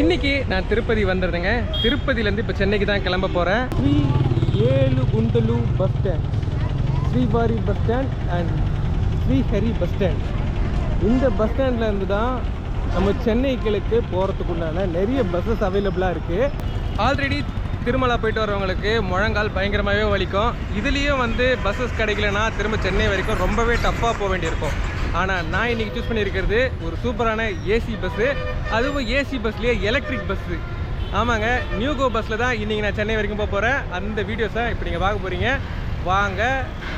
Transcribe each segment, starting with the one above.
இன்னைக்கு நான் திருப்பதி வந்துடுறேங்க திருப்பதியிலேருந்து இப்போ சென்னைக்கு தான் கிளம்ப போகிறேன் ஸ்ரீ ஏழு குண்டலு bus stand. ஸ்ரீபாரி bus stand and Srihari bus stand. இந்த பஸ் ஸ்டாண்ட்லேருந்து தான் நம்ம சென்னை கிழக்கு போகிறதுக்குண்டான நிறைய பஸ்ஸஸ் அவைலபிளாக இருக்குது ஆல்ரெடி திருமலா போயிட்டு வரவங்களுக்கு முழங்கால் பயங்கரமாகவே வலிக்கும். இதுலேயும் வந்து பஸ்ஸஸ் கிடைக்கலனா திரும்ப சென்னை வரைக்கும் ரொம்பவே டஃப்பாக போக வேண்டியிருக்கும். ஆனால் நான் இன்றைக்கி சூஸ் பண்ணியிருக்கிறது ஒரு சூப்பரான ஏசி பஸ்ஸு அதுவும் ஏசி பஸ்லேயே எலக்ட்ரிக் பஸ்ஸு ஆமாங்க நியூகோ பஸ்ஸில் தான் இன்றைக்கி நான் சென்னை வரைக்கும் போக போகிறேன் அந்த வீடியோஸை இப்போ நீங்கள் பார்க்க போகிறீங்க வாங்க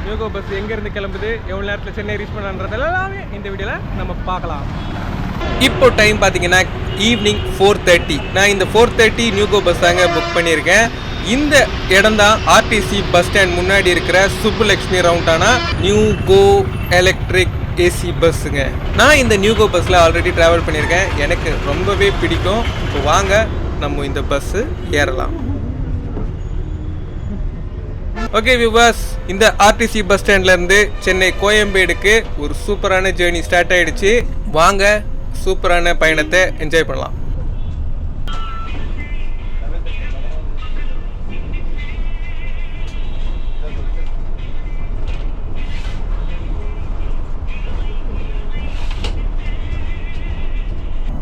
நியூகோ பஸ் எங்கேருந்து கிளம்புது எவ்வளோ நேரத்தில் சென்னை ரீச் பண்ணன்றது எல்லாமே இந்த வீடியோவில் நம்ம பார்க்கலாம். இப்போ டைம் பார்த்தீங்கன்னா ஈவினிங் ஃபோர் தேர்ட்டி நான் இந்த ஃபோர் தேர்ட்டி நியூகோ பஸ் தாங்க புக் பண்ணியிருக்கேன். இந்த இடம் தான் ஆர்டிசி பஸ் ஸ்டாண்ட் முன்னாடி இருக்கிற சுப்புலக்ஷ்மி ரவுண்டானா நியூ கோ எலக்ட்ரிக் ஏசி பஸ்ஸுங்க நான் இந்த நியூகோ பஸ்ஸில் ஆல்ரெடி ட்ராவல் பண்ணியிருக்கேன். எனக்கு ரொம்பவே பிடிக்கும். இப்போ வாங்க நம்ம இந்த பஸ்ஸு ஏறலாம். ஓகே விவாஸ் இந்த ஆர்டிசி பஸ் ஸ்டாண்ட்லேருந்து சென்னை கோயம்பேடுக்கு ஒரு சூப்பரான ஜேர்னி ஸ்டார்ட் ஆகிடுச்சு வாங்க சூப்பரான பயணத்தை என்ஜாய் பண்ணலாம்.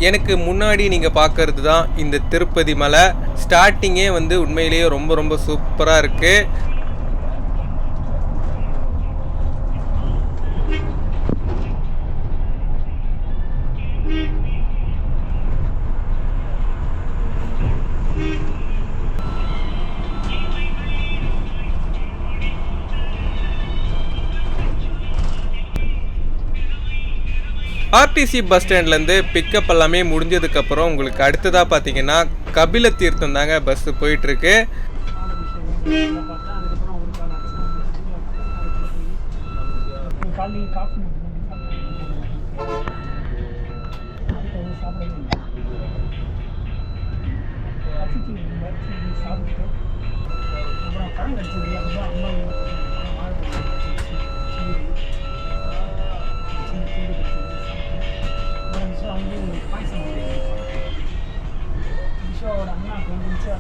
எனக்கு முன்னாடி நீங்கள் பார்க்கறது தான் இந்த திருப்பதி மலை. ஸ்டார்டிங்கே வந்து உண்மையிலேயே ரொம்ப ரொம்ப சூப்பராக இருக்குது ஆர்டிசி பஸ் ஸ்டாண்ட்லேருந்து பிக்கப் எல்லாமே முடிஞ்சதுக்கப்புறம் உங்களுக்கு அடுத்ததாக பார்த்தீங்கன்னா கபில தீர்த்தம் தாங்க பஸ்ஸு போயிட்டுருக்கு. காஃபி சாப்பிட்டு அங்கேயும் பாயசம் விஷாவோட அண்ணாக்கு வந்து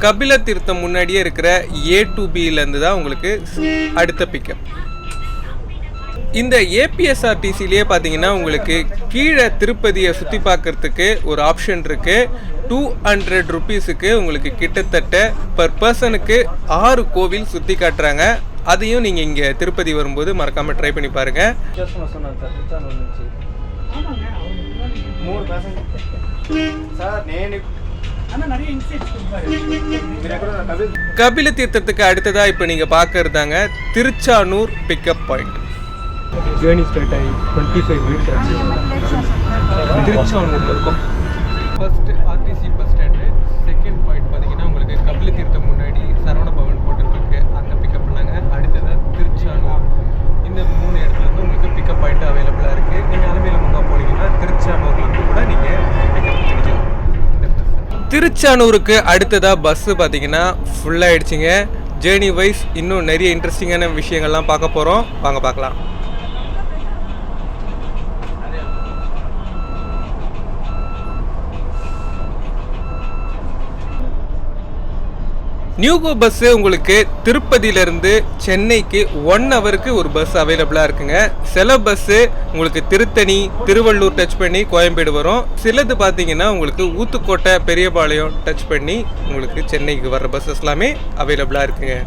கபில தீர்த்தம் முன்னாடியே இருக்கிற ஏ டு பியிலேருந்து தான் உங்களுக்கு அடுத்த பிக்கப் இந்த ஏபிஎஸ்ஆர்டிசிலேயே பார்த்தீங்கன்னா உங்களுக்கு கீழே திருப்பதியை சுற்றி பார்க்குறதுக்கு ஒரு ஆப்ஷன் இருக்குது டூ ஹண்ட்ரட் ருபீஸுக்கு உங்களுக்கு கிட்டத்தட்ட பர் பர்சனுக்கு ஆறு கோவில் சுற்றி காட்டுறாங்க. அதையும் நீங்கள் இங்கே திருப்பதி வரும்போது மறக்காமல் ட்ரை பண்ணி பாருங்கள் கபில தீர்த்தத்துக்கு அடுத்ததாக இப்போ நீங்கள் பார்க்கறதாங்க Tiruchanur pickup point journey start ஆகி டுவெண்ட்டி ஃபைவ் மினிட்ஸ் ஆச்சு. திருச்சானூர்ல இருக்கும். First RTC bus stand second point பார்த்தீங்கன்னா உங்களுக்கு கபில தீர்த்தம் முன்னாடி சரவண பவன் ஹோட்டல் அங்கே பிக்கப் பண்ணாங்க. அடுத்தது திருச்சானூர் இந்த மூணு இடத்துல இருந்து உங்களுக்கு பிக்கப் பாயிண்ட் அவைலபிளாக இருக்குது நீங்கள் அலமையில முகா போனீங்கன்னா திருச்சானூர்லேருந்து கூட நீங்கள் பிக்கப் பண்ணிக்கலாம். திருச்சானூருக்கு அடுத்ததாக பஸ்ஸு பார்த்தீங்கன்னா ஃபுல்லாகிடுச்சிங்க ஜேர்னி வைஸ் இன்னும் நிறைய இன்ட்ரெஸ்டிங்கான விஷயங்கள்லாம் பார்க்க போகிறோம் வாங்க பார்க்கலாம். நியூகோ பஸ்ஸு உங்களுக்கு திருப்பதியிலேருந்து சென்னைக்கு ஒன் ஹவருக்கு ஒரு பஸ் அவைலபிளாக இருக்குங்க. சில பஸ்ஸு உங்களுக்கு திருத்தணி திருவள்ளூர் டச் பண்ணி கோயம்பேடு வரும். சிலது பார்த்தீங்கன்னா உங்களுக்கு ஊத்துக்கோட்டை பெரியபாளையம் டச் பண்ணி உங்களுக்கு சென்னைக்கு வர்ற பஸ்ஸஸ் எல்லாமே அவைலபிளாக இருக்குங்க.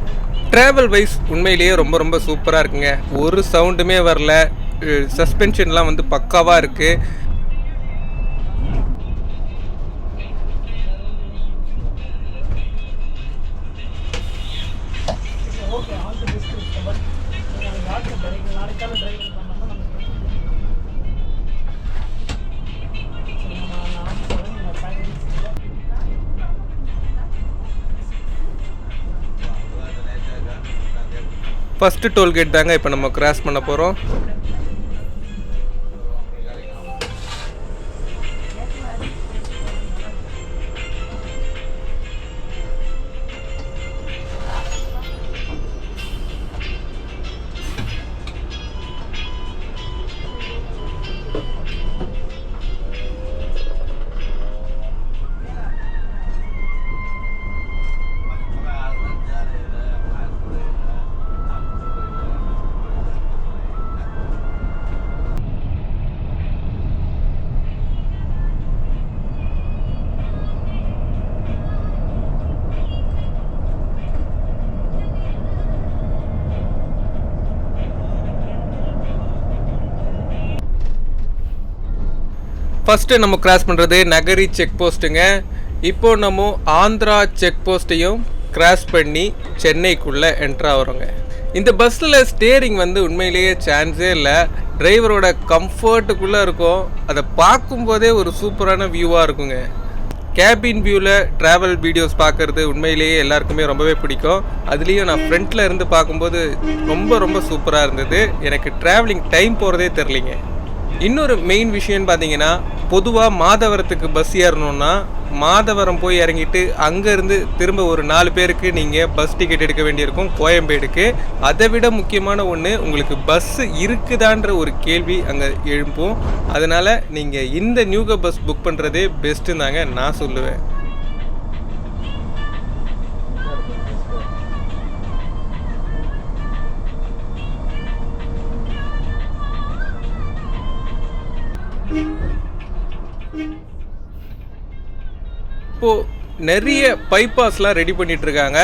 ட்ராவல் வைஸ் உண்மையிலேயே ரொம்ப ரொம்ப சூப்பராக இருக்குங்க. ஒரு சவுண்டுமே வரல. சஸ்பென்ஷன்லாம் வந்து பக்காவாக இருக்குது ஃபஸ்ட்டு டோல்கேட் தாங்க இப்போ நம்ம கிராஸ் பண்ண போகிறோம் ஃபஸ்ட்டு நம்ம கிராஸ் பண்ணுறது நகரி செக் போஸ்ட்டுங்க இப்போ நம்ம ஆந்திரா செக் போஸ்ட்டையும் கிராஸ் பண்ணி சென்னைக்குள்ளே என்ட்ரு ஆகிறோங்க. இந்த பஸ்ஸில் ஸ்டேரிங் வந்து உண்மையிலேயே சான்ஸே இல்லை. டிரைவரோட கம்ஃபர்ட்டுக்குள்ளே இருக்கும். அதை பார்க்கும்போதே ஒரு சூப்பரான வியூவாக இருக்குங்க. கேபின் வியூவில் ட்ராவல் வீடியோஸ் பார்க்குறது உண்மையிலேயே எல்லாருக்குமே ரொம்பவே பிடிக்கும். அதுலேயும் நான் ஃப்ரண்ட்டில் இருந்து பார்க்கும்போது ரொம்ப ரொம்ப சூப்பராக இருந்தது. எனக்கு ட்ராவலிங் டைம் போகிறதே தெரிலிங்க இன்னொரு மெயின் விஷயம்னு பார்த்தீங்கன்னா பொதுவாக மாதவரத்துக்கு பஸ் ஏறணும்னா மாதவரம் போய் இறங்கிட்டு அங்கேருந்து திரும்ப ஒரு நாலு பேருக்கு நீங்கள் பஸ் டிக்கெட் எடுக்க வேண்டியிருக்கும் கோயம்பேடுக்கு. அதை விட முக்கியமான ஒன்று உங்களுக்கு பஸ் இருக்குதான்ற ஒரு கேள்வி அங்கே எழும்பும். அதனால் நீங்கள் இந்த நியூக பஸ் புக் பண்ணுறதே பெஸ்ட்டுன்னு தாங்க நான் சொல்லுவேன். இப்போது நிறைய பைபாஸ்லாம் ரெடி பண்ணிட்டு இருக்காங்க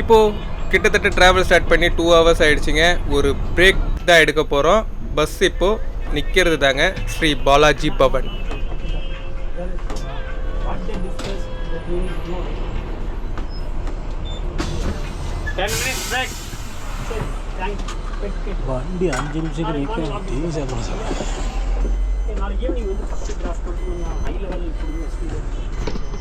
இப்போது கிட்டத்தட்ட ட்ராவல் ஸ்டார்ட் பண்ணி டூ ஹவர்ஸ் ஆயிடுச்சுங்க. ஒரு பிரேக் தான் எடுக்க போகிறோம் பஸ் இப்போது நிற்கிறது தாங்க ஸ்ரீ பாலாஜி பவன். வண்டி அஞ்சு நிமிஷத்துக்கு நிற்கும் நாளைக்கு ஈவினிங் வந்து ஃபஸ்ட்டு கிராஸ் பண்ணி ஹை லெவல் கொடுங்க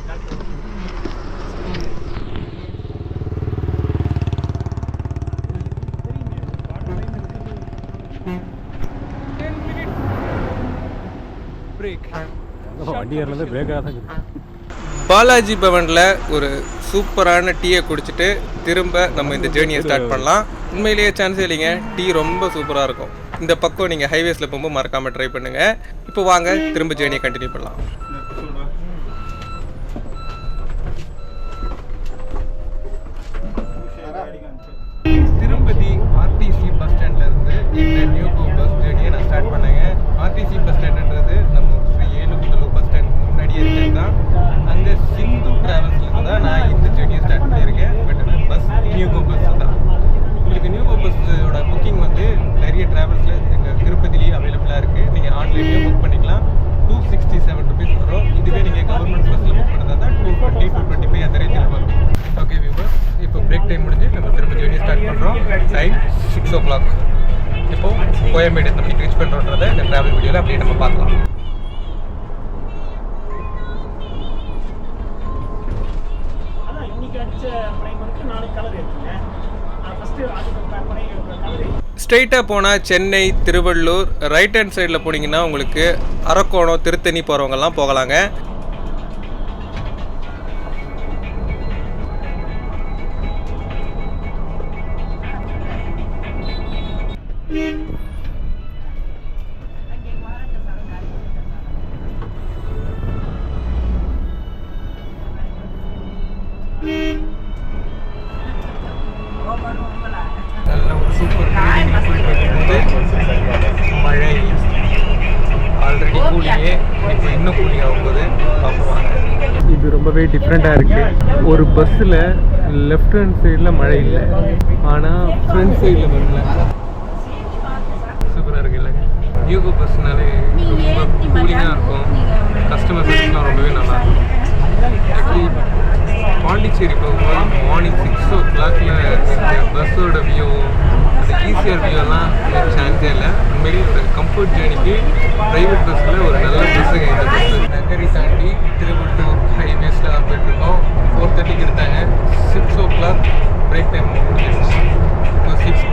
பாலாஜி பவனில் ஒரு சூப்பரான டீயை குடிச்சிட்டு திரும்ப நம்ம இந்த ஜேர்னியை ஸ்டார்ட் பண்ணலாம். உண்மையிலேயே சான்ஸே இல்லைங்க. டீ ரொம்ப சூப்பராக இருக்கும். இந்த பக்கம் நீங்கள் ஹைவேஸில் போகும்போது மறக்காமல் ட்ரை பண்ணுங்கள் இப்போ வாங்க திரும்ப ஜேர்னியை கண்டினியூ பண்ணலாம். நியூ கோ பஸ் ஜேர்னியை நான் ஸ்டார்ட் பண்ணேங்க ஆர்டிசி பஸ் ஸ்டாண்டுன்றது நம்ம ஸ்ரீ ஏழுகுண்டலு பஸ் ஸ்டாண்ட் முன்னாடியே இருக்கிறது தான். அந்த சிந்து டிராவல்ஸ்லேருந்து தான் நான் இந்த ஜேர்னியை ஸ்டார்ட் பண்ணியிருக்கேன் பட் அந்த பஸ் நியூ கோ பஸ் தான் உங்களுக்கு நியூ கோ பஸ்ஸோட புக்கிங் வந்து நிறைய டிராவல்ஸில் எங்கள் திருப்பதிலேயே அவைலபிளாக இருக்குது நீங்கள் ஆன்லைன்லேயே புக் பண்ணிக்கலாம் டூ சிக்ஸ்டி செவன் ருபீஸ் வரும் இதுவே நீங்கள் கவர்மெண்ட் பஸ்ஸில் புக் பண்ணதா தான் two twenty two twenty five அந்த ரேஞ்சில் வரும் ஓகே வியூவர்ஸ் இப்போ பிரேக் டைம் முடிஞ்சு நம்ம திரும்ப ஜேர்னி ஸ்டார்ட் பண்ணுறோம் டைம் சிக்ஸ் ஓ கிளாக் இப்போ கோயம்பேடு எத்தனை மணிக்கு ரீச் பண்ணுறோன்றதை இந்த ட்ராவல் வீடியோவில் அப்படியே நம்ம பார்க்கலாம். ஸ்ட்ரெயிட்டாக போனால் சென்னை திருவள்ளூர் ரைட் ஹேண்ட் சைடில் போனீங்கன்னா உங்களுக்கு அரக்கோணம் திருத்தணி போகிறவங்கெல்லாம் போகலாங்க. டிஃப்ரெண்ட்டாக இருக்குது ஒரு பஸ்ஸில் லெஃப்ட் ஹேண்ட் சைடில் மழை இல்லை. ஆனால் ஃப்ரண்ட் சைடில் வரல. சூப்பராக இருக்கு இல்லைங்க யூகோ பஸ்னாலே ரொம்ப கூலிங்காக இருக்கும். கஸ்டமர் சர்வீஸ்லாம் ரொம்பவே நல்லா இருக்கும். பாண்டிச்சேரி போகும்போது மார்னிங் சிக்ஸ் ஓ கிளாக்ல இந்த பஸ்ஸோட வியூ அந்த ஈஸியாக வியூலாம் சான்ஸே இல்லை. உண்மையிலேயே ஒரு கம்ஃபர்ட் ஜேர்னிக்கு ப்ரைவேட் பஸ்ஸில் ஒரு நல்ல பஸ்ஸுங்க இந்த பஸ்ஸு நகரி தாண்டி திருவள்ளூர் ஹைவேஸில் தான் போயிட்டுருக்கோம். ஃபோர் தேர்ட்டிக்கு எடுத்தாங்க. Six o'clock break time முடிஞ்சிருச்சு. இப்போ சிக்ஸ்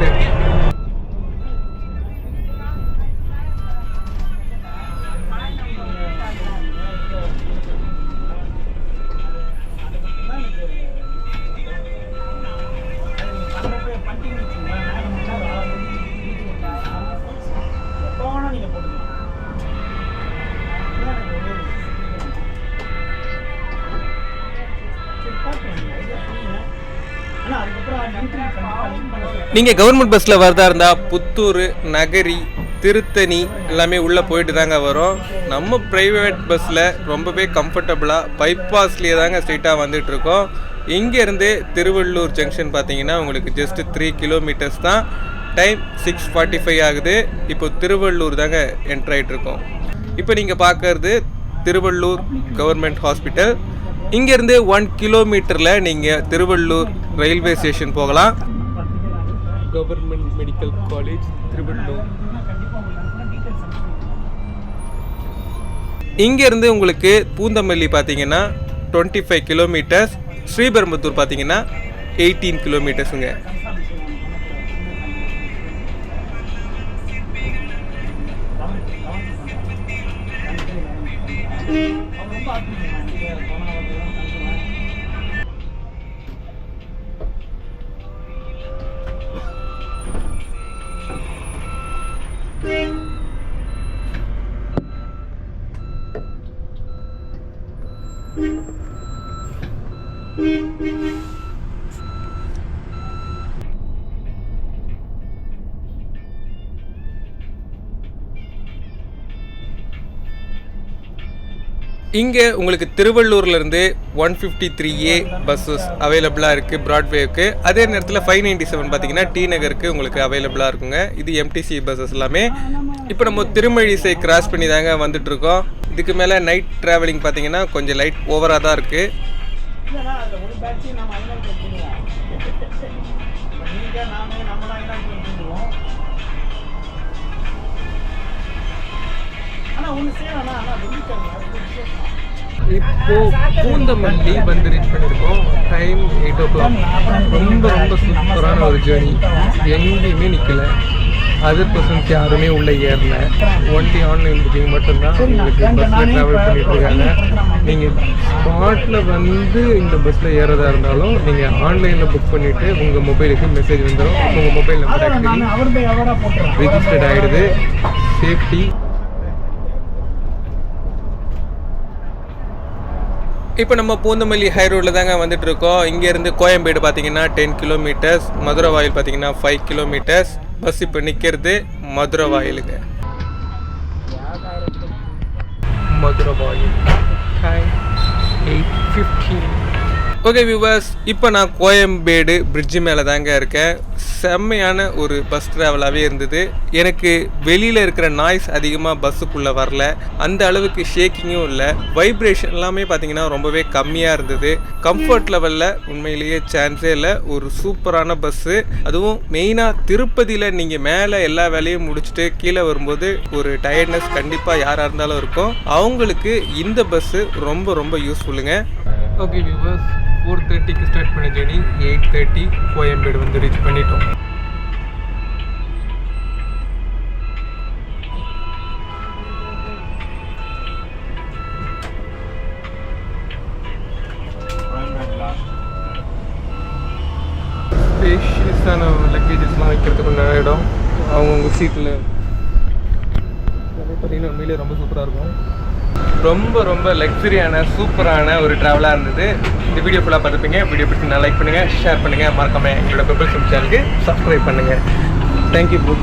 நீங்கள் கவர்மெண்ட் பஸ்ஸில் வரதா இருந்தால் புத்தூர் நகரி திருத்தணி எல்லாமே உள்ளே போயிட்டு தாங்க வரும். நம்ம ப்ரைவேட் பஸ்ஸில் ரொம்பவே கம்ஃபர்டபுளாக பைபாஸ்லேயே தாங்க ஸ்ட்ரெயிட்டாக வந்துட்டுருக்கோம் இங்கேருந்து திருவள்ளூர் ஜங்ஷன் பார்த்தீங்கன்னா உங்களுக்கு ஜஸ்ட் த்ரீ கிலோமீட்டர்ஸ் தான். டைம் சிக்ஸ் ஃபார்ட்டி ஃபைவ் ஆகுது. இப்போ திருவள்ளூர் தாங்க என்ட்ரு ஆகிட்ருக்கோம் இப்போ நீங்கள் பார்க்கறது திருவள்ளூர் கவர்மெண்ட் ஹாஸ்பிட்டல் இங்கேருந்து ஒன் கிலோமீட்டரில் நீங்கள் திருவள்ளூர் ரயில்வே ஸ்டேஷன் போகலாம். Government medical college Tiruvallur. இங்கேருந்து உங்களுக்கு பூந்தமல்லி பார்த்தீங்கன்னா டுவெண்ட்டி ஃபைவ் கிலோமீட்டர்ஸ் ஸ்ரீபெரும்புத்தூர் பார்த்தீங்கன்னா எயிட்டீன் கிலோமீட்டர்ஸுங்க இங்கே உங்களுக்கு திருவள்ளூர்லேருந்து one fifty three A buses அவைலபிளாக இருக்குது ப்ராட்வேவுக்கு அதே நேரத்தில் ஃபைவ் நைன்டி செவன் பார்த்தீங்கன்னா டி நகருக்கு உங்களுக்கு அவைலபிளாக இருக்குங்க. இது எம்டிசி பஸ்ஸஸ் எல்லாமே. இப்போ நம்ம திருமழிசை கிராஸ் பண்ணி தாங்க வந்துட்டுருக்கோம். இதுக்கு மேலே நைட் ட்ராவலிங் பார்த்தீங்கன்னா கொஞ்சம் லைட் ஓவராக தான் இருக்குது இப்போ பூந்தமல்லி வந்து ரீச் பண்ணியிருக்கோம் டைம் எயிட் ஓ கிளாக் ரொம்ப ரொம்ப சூப்பரான ஒரு ஜேர்னி எங்கேயுமே நிற்கல அதர் பர்சன்ஸ் யாருமே உள்ள ஏறல. ஒன்லி ஆன்லைன் புக்கிங் மட்டும்தான் உங்களுக்கு பஸ்ஸில் ட்ராவல் பண்ணிட்டு இருக்காங்க. நீங்கள் ஸ்பாட்டில் வந்து இந்த பஸ்ஸில் ஏறதா இருந்தாலும் நீங்கள் ஆன்லைனில் புக் பண்ணிவிட்டு உங்கள் மொபைலுக்கு மெசேஜ் வந்துடும் உங்கள் மொபைல் நம்பர் ஆக்சுவலி ரிஜிஸ்டர்ட் ஆகிடுது சேஃப்டி இப்போ நம்ம பூந்தமல்லி ஹை ரோட்டில் தாங்க வந்துட்டு இருக்கோம் இங்கேருந்து கோயம்பேடு பார்த்தீங்கன்னா டென் கிலோமீட்டர்ஸ் மதுரை வாயில் பார்த்தீங்கன்னா ஃபைவ் கிலோமீட்டர்ஸ் பஸ் இப்போ நிற்கிறது மதுரை வாயிலுங்க மதுரை வாயில் time eight fifteen okay viewers இப்போ நான் கோயம்பேடு பிரிட்ஜு மேலே தாங்க இருக்கேன். செம்மையான ஒரு பஸ் ட்ராவலாகவே இருந்தது. எனக்கு வெளியில் இருக்கிற நாய்ஸ் அதிகமாக பஸ்ஸுக்குள்ளே வரல. அந்த அளவுக்கு ஷேக்கிங்கும் இல்லை. வைப்ரேஷன் எல்லாமே பார்த்தீங்கன்னா ரொம்பவே கம்மியாக இருந்தது. கம்ஃபர்ட் லெவலில் உண்மையிலேயே சான்ஸே இல்லை. ஒரு சூப்பரான பஸ்ஸு அதுவும் மெயினாக திருப்பதியில் நீங்கள் மேலே எல்லா வேலையும் முடிச்சுட்டு கீழே வரும்போது ஒரு டயர்ட்னஸ் கண்டிப்பாக யாராக இருந்தாலும் இருக்கும். அவங்களுக்கு இந்த பஸ்ஸு ரொம்ப ரொம்ப யூஸ்ஃபுல்லுங்க ஓகே வியூவர்ஸ் ஃபோர் தேர்ட்டிக்கு ஸ்டார்ட் பண்ண ஜேர்னி எயிட் தேர்ட்டி கோயம்பேடு வந்து ரீச் பண்ணிட்டோம். ஸ்பேஷியஸான லக்கேஜஸ்லாம் வைக்கிறதுக்கு உண்டான இடம். அவங்கவுங்க சீட்டில் பார்த்தீங்கன்னா உண்மையிலே ரொம்ப சூப்பராக இருக்கும் ரொம்ப ரொம்ப லக்ஸரியான சூப்பரான ஒரு ட்ராவலாக இருந்தது. இந்த வீடியோ ஃபுல்லாக பார்த்துப்பீங்க வீடியோ பிடிச்சி லைக் பண்ணுங்கள் ஷேர் பண்ணுங்கள் மறக்காம எங்களோட பெப்பர் சேனலுக்கு சப்ஸ்கிரைப் பண்ணுங்கள் தேங்க்யூ ப்ரோ